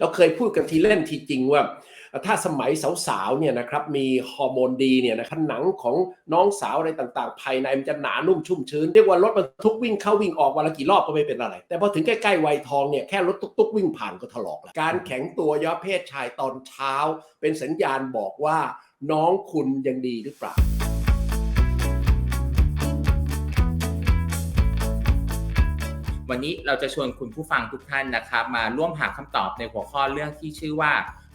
เราเคยพูดกันทีเล่นทีจริงว่า ถ้าสมัยสาวๆเนี่ยนะครับมีฮอร์โมนดีเนี่ยนะครับหนังของน้องสาวอะไรต่างๆ ภายในมันจะหนานุ่มชุ่มชื้น เรียกว่ารถบรรทุกวิ่งเข้าวิ่งออกวันละกี่รอบก็ไม่เป็นอะไร แต่พอถึงใกล้ๆวัยทองเนี่ยแค่รถตุ๊กๆวิ่งผ่านก็ถลอกแล้วการแข็งตัวย้อเพศชายตอนเช้า เป็นสัญญาณบอกว่าน้องคุณยังดีหรือเปล่า วันนี้เราจะชวนคุณผู้ฟังทุกท่านนะครับ มาร่วมหาคำตอบในหัวข้อเรื่องที่ชื่อว่า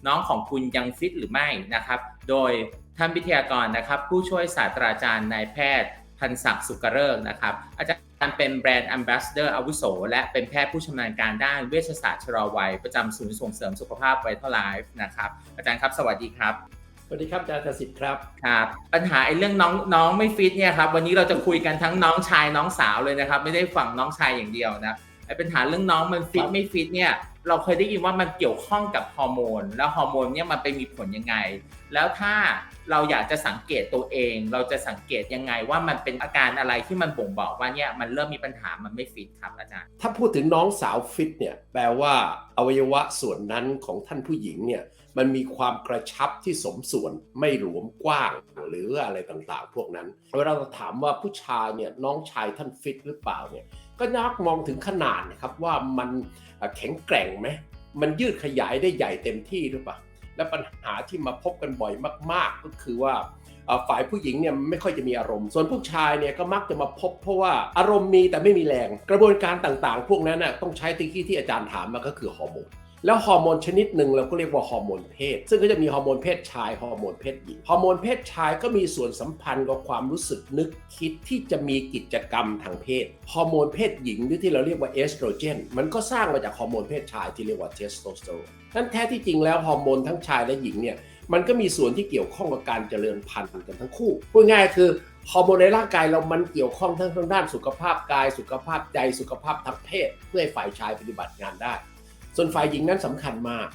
น้องของคุณยังฟิตหรือไม่นะครับ โดยท่านวิทยากรนะครับ ผู้ช่วยศาสตราจารย์นายแพทย์พันศักดิ์สุกเริกนะครับ อาจารย์เป็นแบรนด์ a m b a s s a d o r อาวุโส และเป็นแพทย์ผู้ชำนาญการด้านเวชศาสตร์ชะลอวัย ประจำศูนย์ส่งเสริมสุขภาพไวท์ไลฟ์นะครับ อาจารย์ครับ สวัสดีครับ สวัสดีครับอาจารย์สิทธิ์ครับครับ ปัญหาไอ้เรื่องน้องน้องไม่ฟิตเนี่ยครับวันนี้เราจะคุยกันทั้งน้องชายน้องสาวเลยนะครับ ไม่ได้ฝั่งน้องชายอย่างเดียวนะไอ้ปัญหาเรื่องน้องมันฟิตไม่ฟิตเนี่ย เราเคยได้ยินว่ามันเกี่ยวข้องกับฮอร์โมน แล้วฮอร์โมนเนี่ยมันไปมีผลยังไง แล้วถ้าเราอยากจะสังเกตตัวเอง เราจะสังเกตยังไงว่ามันเป็นอาการอะไรที่มันบ่งบอกว่าเนี่ยมันเริ่มมีปัญหามันไม่ฟิตครับอาจารย์ ถ้าพูดถึงน้องสาวฟิตเนี่ยแปลว่าอวัยวะส่วนนั้นของท่านผู้หญิงเนี่ยมันมีความกระชับที่สมส่วนไม่หลวมกว้างหรืออะไรต่างๆ พวกนั้นเวลาเราถามว่าผู้ชายเนี่ยน้องชายท่านฟิตหรือเปล่าเนี่ย ก็นักมองถึงขนาดนะครับว่ามันแข็งแกร่งไหมมันยืดขยายได้ใหญ่เต็มที่หรือเปล่าและปัญหาที่มาพบกันบ่อยมาก ๆ ก็คือว่าฝ่ายผู้หญิงเนี่ยไม่ค่อยจะมีอารมณ์ ส่วนผู้ชายเนี่ยก็มักจะมาพบเพราะว่าอารมณ์มีแต่ไม่มีแรง กระบวนการต่างๆ พวกนั้นน่ะต้องใช้ตะกี้ที่อาจารย์ถามมาก็คือฮอร์โมน แล้วฮอร์โมนชนิดหนึ่งเราก็เรียกว่าฮอร์โมนเพศ ซึ่งก็จะมีฮอร์โมนเพศชายฮอร์โมนเพศหญิงฮอร์โมนเพศชายก็มีส่วนสัมพันธ์กับความรู้สึกนึกคิดที่จะมีกิจกรรมทางเพศฮอร์โมนเพศหญิงหรือที่เราเรียกว่าเอสโตรเจนมันก็สร้างมาจากฮอร์โมนเพศชายที่เรียกว่าเทสโทสเตอโรนนั้นแท้ที่จริงแล้วฮอร์โมนทั้งชายและหญิงเนี่ยมันก็มีส่วนที่เกี่ยวข้องกับการเจริญพันธุ์กันทั้งคู่พูดง่ายคือฮอร์โมนในร่างกายเรามันเกี่ยวข้องทั้งทางด้านสุขภาพกาย สุขภาพใจสุขภาพทางเพศ เพื่อให้ฝ่ายชายปฏิบัติงานได้ ส่วนฝ่ายหญิงนั้นสำคัญมาก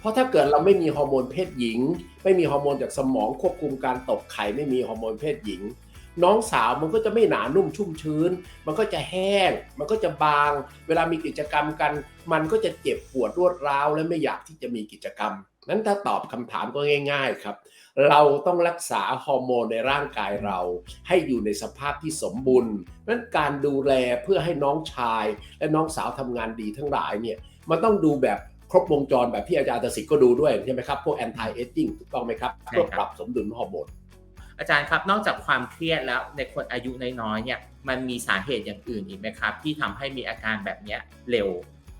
เพราะถ้าเกิดเราไม่มีฮอร์โมนเพศหญิง ไม่มีฮอร์โมนจากสมองควบคุมการตกไข่ไม่มีฮอร์โมนเพศหญิง น้องสาวมันก็จะไม่หนานุ่มชุ่มชื้น มันก็จะแห้ง มันก็จะบาง เวลามีกิจกรรมกัน มันก็จะเจ็บปวดรวดร้าวและไม่อยากที่จะมีกิจกรรม นั้นถ้าตอบคำถามก็ง่าย ๆครับ เราต้องรักษาฮอร์โมนในร่างกายเรา ให้อยู่ในสภาพที่สมบูรณ์นั้นการดูแลเพื่อให้น้องชาย และน้องสาวทำงานดีทั้งหลายเนี่ย มันต้องดูแบบครบวงจรแบบที่อาจารย์ตสิทธิ์ก็ดูด้วยใช่ไหมครับ พวก anti aging ถูกต้องไหมครับใช่เพื่อครับปรับสมดุลฮอร์โมนอาจารย์ครับนอกจากความเครียดแล้วในคนอายุน้อยๆเนี่ยมันมีสาเหตุอย่างอื่นอีกไหมครับ ที่ทำให้มีอาการแบบเนี้ยเร็ว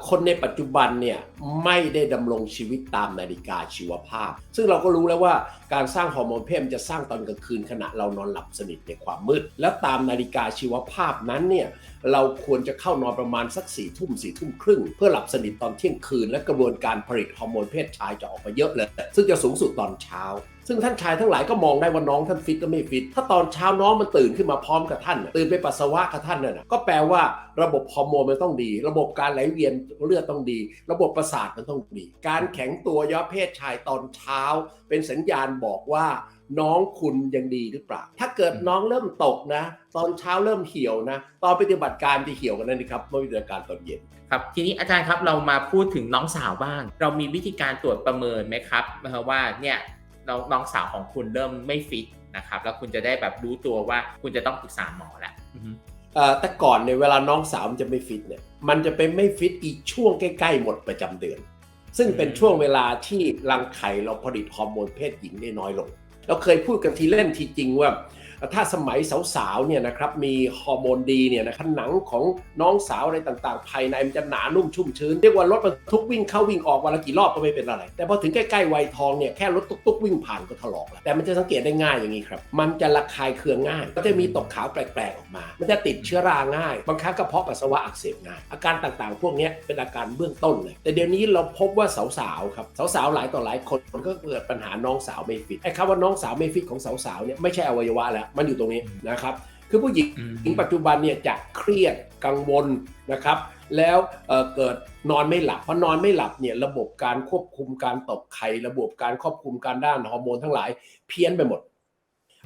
คนในปัจจุบันเนี่ยไม่ได้ดำรงชีวิตตามนาฬิกาชีวภาพ ซึ่งเราก็รู้แล้วว่าการสร้างฮอร์โมนเพศมันจะสร้างตอนกลางคืนขณะเรานอนหลับสนิทในความมืด แล้วตามนาฬิกาชีวภาพนั้นเนี่ย เราควรจะเข้านอนประมาณสักสี่ทุ่มสี่ทุ่มครึ่ง เพื่อหลับสนิทตอนเที่ยงคืน และกระบวนการผลิตฮอร์โมนเพศชายจะออกมาเยอะเลย ซึ่งจะสูงสุดตอนเช้า ซึ่งท่านชายทั้งหลายก็มองได้ว่าน้องท่านฟิตก็ไม่ฟิต ถ้าตอนเช้าน้องมันตื่นขึ้นมาพร้อมกับท่าน ตื่นไปปัสสาวะกับท่านน่นะก็แปลว่าระบบฮอร์โมนมันต้องดี ระบบการไหลเวียนเลือดต้องดี ระบบประสาทมันต้องดี การแข็งตัวย้อเพศชายตอนเช้า เป็นสัญญาณบอกว่าน้องคุณยังดีหรือเปล่า ถ้าเกิดน้องเริ่มตกนะ ตอนเช้าเริ่มเหี่ยวนะ ตอนปฏิบัติการจะเหี่ยวกันนั่นนะครับเมื่อปฏิบัติการตอนเย็นครับทีนี้อาจารย์ครับเรามาพูดถึงน้องสาวบ้าง เรามีวิธีการตรวจประเมินไหมครับว่าเนี่ยน้องน้องสาวของคุณเริ่มไม่ฟิตนะครับ แล้วคุณจะได้แบบรู้ตัวว่าคุณจะต้องปรึกษาหมอแล้วอือฮึเอ่อแต่ก่อนเนี่ยเวลาน้องสาวมันจะไม่ฟิตเนี่ยมันจะเป็นไม่ฟิตอีกช่วงใกล้ๆหมดประจำเดือน ซึ่งเป็นช่วงเวลาที่รังไข่เราผลิตฮอร์โมนเพศหญิงได้น้อยลง เราเคยพูดกันทีเล่นทีจริงว่า ถ้าสมัยสาวๆเนี่ยนะครับมีฮอร์โมนดีเนี่ยนะครับหนังของน้องสาวอะไรต่างๆ ภายในมันจะหนานุ่มชุ่มชื้นเรียกว่ารถบรรทุกวิ่งเข้าวิ่งออกวันละกี่รอบก็ไม่เป็นอะไร แต่พอถึงใกล้ๆวัยทองเนี่ยแค่รถตุ๊กๆวิ่งผ่านก็ถลอกแล้วแต่มันจะสังเกตได้ง่ายอย่างนี้ครับ มันจะระคายเคืองง่ายก็จะมีตกขาวแปลกๆออกมา มันจะติดเชื้อราง่าย บางครั้งกระเพาะปัสสาวะอักเสบง่าย อาการต่างๆ พวกนี้เป็นอาการเบื้องต้นเลย แต่เดี๋ยวนี้เราพบว่าสาวๆครับสาวๆหลายต่อหลายคนมันก็เกิดปัญหาน้องสาวไม่ฟิตไอ้คำว่าน้องสาวไม่ฟิตของสาวๆเนี่ยไม่ใช่อวัยวะแล้วมันอยู่ตรงนี้นะครับคือผู้หญิงอืมหญิงปัจจุบันเนี่ยจะเครียดกังวลนะครับ แล้วเอ่อเกิดนอนไม่หลับเพราะนอนไม่หลับเนี่ยระบบการควบคุมการตกไข่ระบบการควบคุมการด้านฮอร์โมนทั้งหลายเพี้ยนไปหมด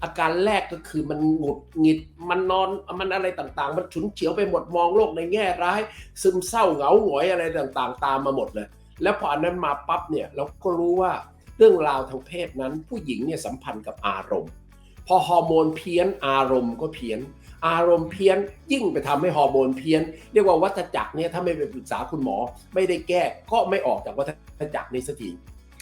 อาการแรกก็คือมันหงุดหงิดมันนอนมันอะไรต่างๆ มันฉุนเฉียวไปหมดมองโลกในแง่ร้าย ซึมเศร้าเหงาหงอยอะไรต่างๆ ตามมาหมดเลย แล้วพออันนั้นมาปั๊บเนี่ยเราก็รู้ว่าเรื่องราวทางเพศนั้นผู้หญิงเนี่ยสัมพันธ์กับอารมณ์ พอฮอร์โมนเพี้ยนอารมณ์ก็เพี้ยน อารมณ์เพี้ยนยิ่งไปทำให้ฮอร์โมนเพี้ยน เรียกว่าวัฏจักรเนี่ยถ้าไม่ไปปรึกษาคุณหมอ ไม่ได้แก้ก็ไม่ออกจากวัฏจักรนี้สักที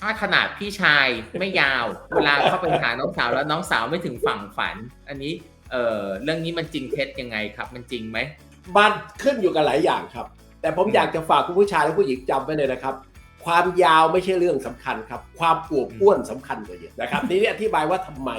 ถ้าขนาดพี่ชายไม่ยาว เวลาเข้าไปหาน้องสาวแล้วน้องสาวไม่ถึงฝั่งฝัน อันนี้เอ่อเรื่องนี้มันจริงเท็จยังไงครับ มันจริงไหมมันขึ้นอยู่กับหลายอย่างครับ แต่ผมอืมอยากจะฝากคุณผู้ชายและผู้หญิงจำไว้เลยนะครับ ความยาวไม่ใช่เรื่องสำคัญครับ ความอวบอ้วนสำคัญกว่าเยอะนะครับทีนี้อธิบายว่าทำไม